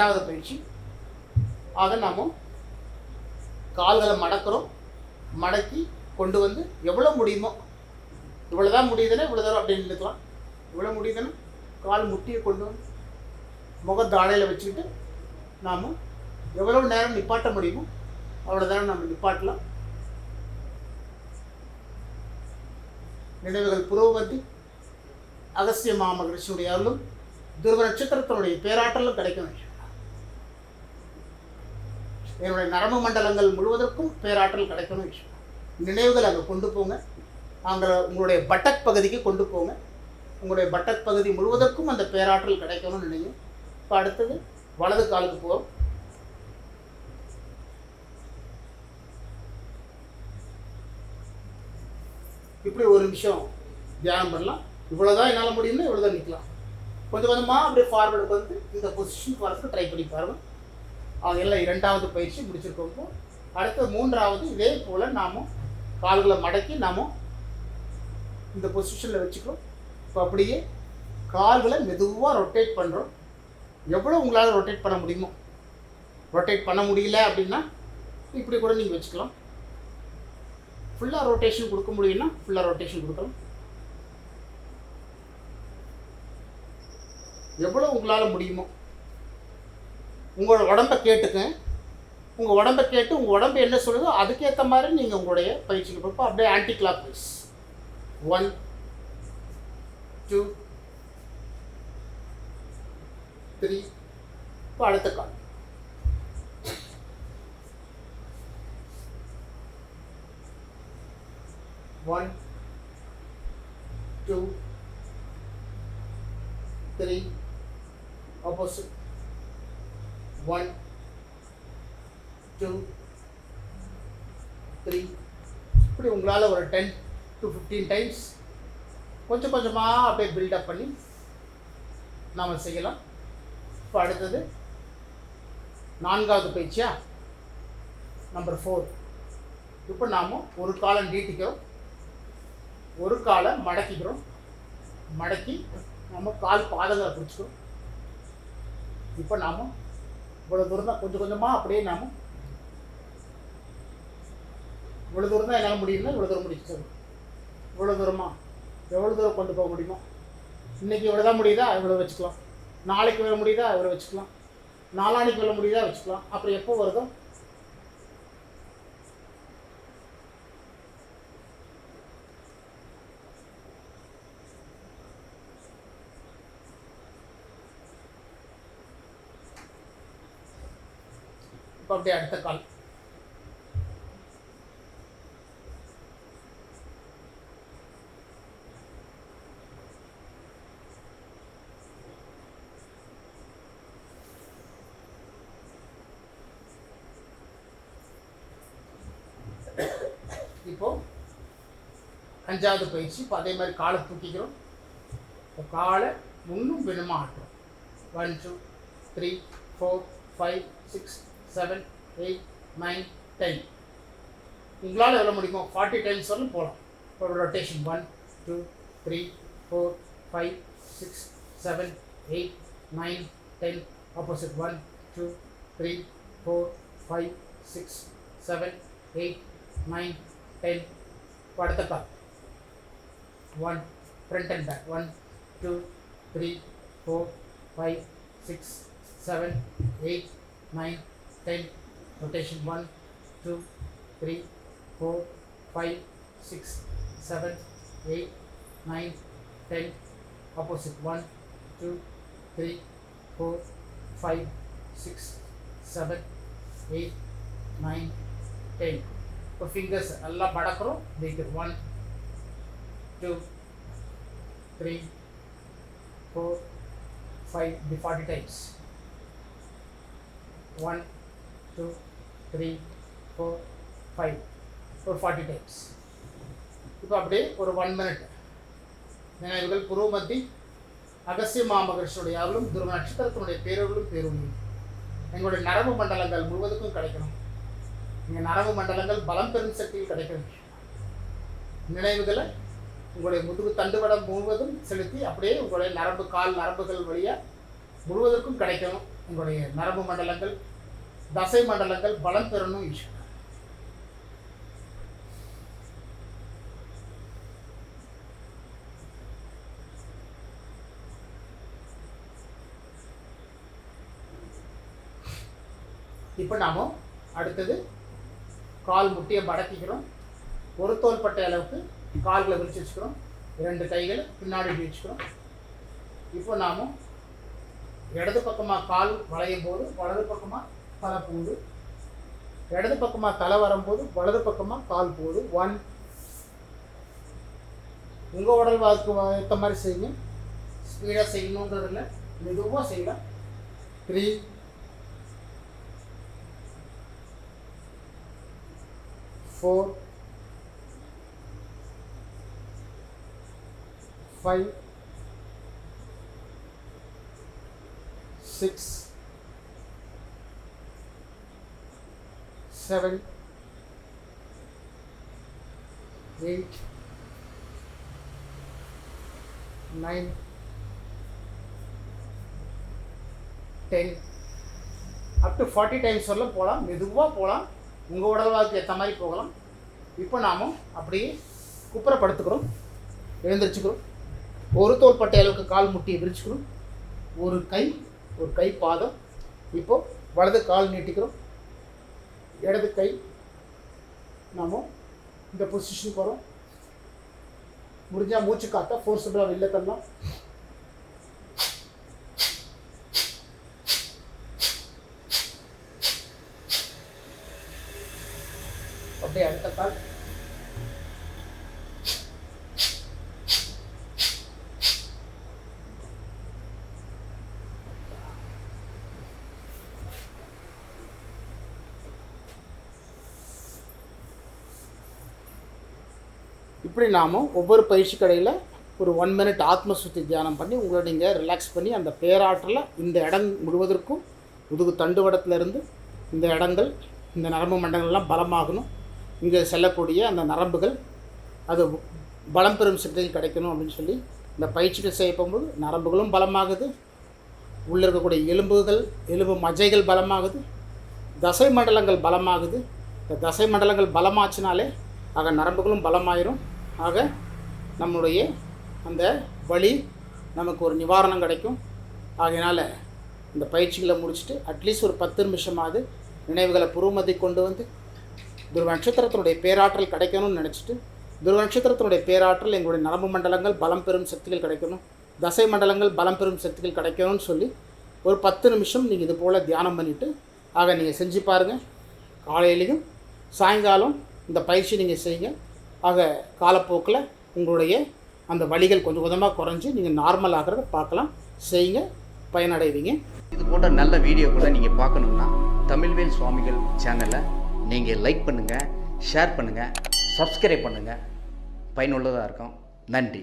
ரெண்டாவது பயிற்சி. ஆக நாம கால்களை மடக்கிறோம். மடக்கி கொண்டு வந்து எவ்வளோ முடியுமோ இவ்வளோ தான் முடியுதுன்னா இவ்வளோ தூரம் அப்படின்னு நினைக்கலாம் இவ்வளோ முடியுதுன்னா கால் முட்டியை கொண்டு வந்து முகத்தாடையில் வச்சுக்கிட்டு நாம் எவ்வளோ நேரம் நிப்பாட்ட முடியுமோ அவ்வளோ நேரம் நம்ம நிப்பாட்டலாம். நினைவுகள் புரோகதி அகஸ்திய மாமகிருஷ்ணனுடைய அருளும் துருவ நட்சத்திரத்தினுடைய பேராற்றலும் கிடைக்கும் என்னுடைய நரம்பு மண்டலங்கள் முழுவதற்கும் பேராற்றல் கிடைக்கணும் நினைவுகள் அங்கே கொண்டு போங்க. அங்கே உங்களுடைய பட்டக் பகுதிக்கு கொண்டு போங்க. உங்களுடைய பட்டக் பகுதி முழுவதற்கும் அந்த பேராற்றல் கிடைக்கணும்னு நினைங்க. இப்போ அடுத்தது வலது காலுக்கு போகிறோம் இப்படி ஒரு நிமிஷம் தியானம் பண்ணலாம். இவ்வளோதான் என்னால் முடியும்னா இவ்வளோதான் நிற்கலாம் கொஞ்சம் கொஞ்சமாக அப்படியே ஃபார்வர்டுக்கு வந்து இந்த பொசிஷன் வரதுக்கு ட்ரை பண்ணி பாருங்கள் அவங்க எல்லாம் இரண்டாவது பயிற்சி முடிச்சிருக்கோம். அடுத்து அடுத்த மூன்றாவது இதே போல் நாம் கால்களை மடக்கி நாம் இந்த பொசிஷனில் வச்சுக்கிறோம் இப்போ அப்படியே கால்களை மெதுவாக ரொட்டேட் பண்ணுறோம் எவ்வளோ உங்களால் ரொட்டேட் பண்ண முடியுமோ? ரொட்டேட் பண்ண முடியல அப்படின்னா இப்படி கூட நீங்கள் வச்சுக்கலாம். ஃபுல்லாக ரொட்டேஷன் கொடுக்க முடியும்னா ஃபுல்லாக ரொட்டேஷன் கொடுக்கலாம். எவ்வளோ உங்களால் முடியுமோ? உங்களோட உடம்பை கேட்டுக்க உங்கள் உடம்பை கேட்டு உங்கள் உடம்பு என்ன சொல்லுதோ அதுக்கேற்ற மாதிரி நீங்கள் உங்களுடைய பயிற்சிக்கு போப்போ அப்படியே anti clock wise one two three இப்போ அடுத்த கால் one two three opposite one two three இப்படி உங்களால் ஒரு டென் டு ஃபிஃப்டீன் டைம்ஸ் கொஞ்சம் கொஞ்சமாக அப்படியே பில்டப் பண்ணி நாம் செய்யலாம். இப்போ அடுத்தது நான்காவது பயிற்சியா நம்பர் ஃபோர் இப்போ நாம் ஒரு காலம் நீட்டிக்கிறோம். ஒரு காலை மடக்கிக்கிறோம். மடக்கி நம்ம கால் பாதங்களை பிடிச்சிக்கிறோம். இப்போ நாம் இவ்வளோ தூரம் தான் கொஞ்சம் கொஞ்சமாக அப்படியே நாம் இவ்வளோ தூரம் தான் என்னால் முடியும்னா இவ்வளோ தூரம் முடிச்சிடும் இவ்வளோ தூரமா? எவ்வளோ தூரம் கொண்டு போக முடியுமோ? இன்றைக்கி இவ்வளோ தான் முடியுதா? இவ்வளோ வச்சுக்கலாம். நாளைக்கு வர முடியுதா? இவ்வளோ வச்சுக்கலாம். நாளானிக்கு வர முடியுதா? வச்சுக்கலாம். அப்புறம் எப்போ வருதோ? இப்போ அப்படியே அடுத்த கால் இப்போ அஞ்சாவது பயிற்சி இப்போ அதே மாதிரி காலை தூக்கிக்கிறோம். இப்போ காலை முன்னும் பின்னுமா ஆட்டுறோம் one two three four five six seven eight nine ten உங்களால் எவ்வளோ முடியுமோ ஃபார்ட்டி டைம்ஸ் வரலும் போகலாம் ஒரு rotation one two three four five six seven eight nine ten opposite one two three four five six seven eight nine ten அடுத்த பார் one front and back one two three four five six seven eight nine ten rotation one two three four five six seven eight nine ten opposite one two three four five six seven eight nine ten இப்போ fingers எல்லாம் மடக்கிறோம் வைக்கிறோம் one two three four five the forty times one two three four five ஒரு forty times இப்போ அப்படியே ஒரு one minute நினைவுகள் புருவமத்தி அகசிய மாமகர்ஷனுடைய அருளும் துருவ நட்சத்திரத்தினுடைய பேரருளும் பேருளும் எங்களுடைய நரம்பு மண்டலங்கள் முழுவதுக்கும் கிடைக்கணும். எங்கள் நரம்பு மண்டலங்கள் பலம் பெரும் சக்தியில் கிடைக்கணும். நினைவுகளை உங்களுடைய முதுகு தண்டுவடம் முழுவதும் செலுத்தி அப்படியே உங்களுடைய நரம்பு கால் நரம்புகள் வழியாக முழுவதற்கும் கிடைக்கணும். உங்களுடைய நரம்பு மண்டலங்கள் தசை மண்டலங்கள் பலம் பெறணும் ஈஸ்வரா இப்போ நாம அடுத்தது கால் முட்டியை மடக்கிக்கிறோம் ஒரு தோள்பட்டை அளவுக்கு கால்களை விரிச்சு வச்சுக்கிறோம். ரெண்டு கைகளை பின்னாடி இப்படி வச்சுக்கிறோம். இப்போ நாம இடது பக்கமாக கால் வளையும் போது வலது பக்கமாக தலை போகுது இடது பக்கமாக தலை வரும்போது வலது பக்கமாக கால் போகுது ஒன் உங்கள் உடல் வாக்கு ஏற்ற மாதிரி செய்யுங்க. ஸ்பீடாக செய்யணுன்றது மெதுவாக செய்யலாம். Three four five six seven eight nine ten up to forty times வரலாம் போகலாம் மெதுவாக போகலாம் உங்கள் வாழ்க்கை ஏற்ற மாதிரி போகலாம். இப்போ நாமும் அப்படியே குப்புறப்படுத்துக்கிறோம் எழுந்திரிச்சுக்கிறோம். ஒரு தோள்பட்டை அளவுக்கு கால் முட்டியை விரிச்சுக்கிறோம். ஒரு கை ஒரு கை பாதம் இப்போ வலது கால் நீட்டிக்கிறோம். இடது கை நாம் இந்த பொசிஷனுக்கு வரும் முடிஞ்சால் மூச்சு காத்தா ஃபோர்ஸபிளாக வெளில தரலாம் அப்படியே அடுத்த கால் இப்படி நாம ஒவ்வொரு பயிற்சி கடையில் ஒரு ஒன் மினிட் ஆத்மசுத்தி தியானம் பண்ணி உங்களை நீங்கள் ரிலாக்ஸ் பண்ணி அந்த பேராற்றலை இந்த இடம் முழுவதற்கும் முதுகு தண்டுவடத்திலிருந்து இந்த இடங்கள் இந்த நரம்பு மண்டலங்கள்லாம் பலமாகணும். இங்கே செல்லக்கூடிய அந்த நரம்புகள் அது பலம் பெறும் சிக்னல் கிடைக்கணும் அப்படின்னு சொல்லி இந்த பயிற்சிகள் செய்ய போகும்போது நரம்புகளும் பலமாகுது. உள்ளே இருக்கக்கூடிய எலும்புகள் எலும்பு மஜைகள் பலமாகுது. தசை மண்டலங்கள் பலமாகுது. இந்த தசை மண்டலங்கள் பலமாச்சுனாலே ஆக நரம்புகளும் பலமாயிரும். ஆக நம்மளுடைய அந்த வழி நமக்கு ஒரு நிவாரணம் கிடைக்கும். ஆகையினால் இந்த பயிற்சிகளை முடிச்சுட்டு அட்லீஸ்ட் ஒரு பத்து நிமிஷமாவது நினைவுகளை புருமதி கொண்டு வந்து துருவ நட்சத்திரத்தினுடைய பேராற்றல் கிடைக்கணும்னு நினச்சிட்டு துருவ நட்சத்திரத்தினுடைய பேராற்றல் எங்களுடைய நரம்பு மண்டலங்கள் பலம் பெறும் சக்திகள் கிடைக்கணும். தசை மண்டலங்கள் பலம் பெறும் சக்திகள் கிடைக்கணும்னு சொல்லி ஒரு பத்து நிமிஷம் நீங்கள் இது போல் தியானம் பண்ணிவிட்டு ஆக நீங்கள் செஞ்சு பாருங்கள் காலையிலையும் சாயங்காலம் இந்த பயிற்சி நீங்கள் செய்யுங்க. ஆக காலப்போக்கில் உங்களுடைய அந்த வழிகள் கொஞ்சம் கொஞ்சமாக குறைஞ்சி நீங்கள் நார்மல் ஆகிறத பார்க்கலாம். செய்யுங்க பயனடைவீங்க. இது போன்ற நல்ல வீடியோக்களை நீங்கள் பார்க்கணுன்னா தமிழ்வேல் சுவாமிகள் சேனலை நீங்கள் லைக் பண்ணுங்கள் ஷேர் பண்ணுங்கள் சப்ஸ்கிரைப் பண்ணுங்கள் பயனுள்ளதாக இருக்கும். நன்றி.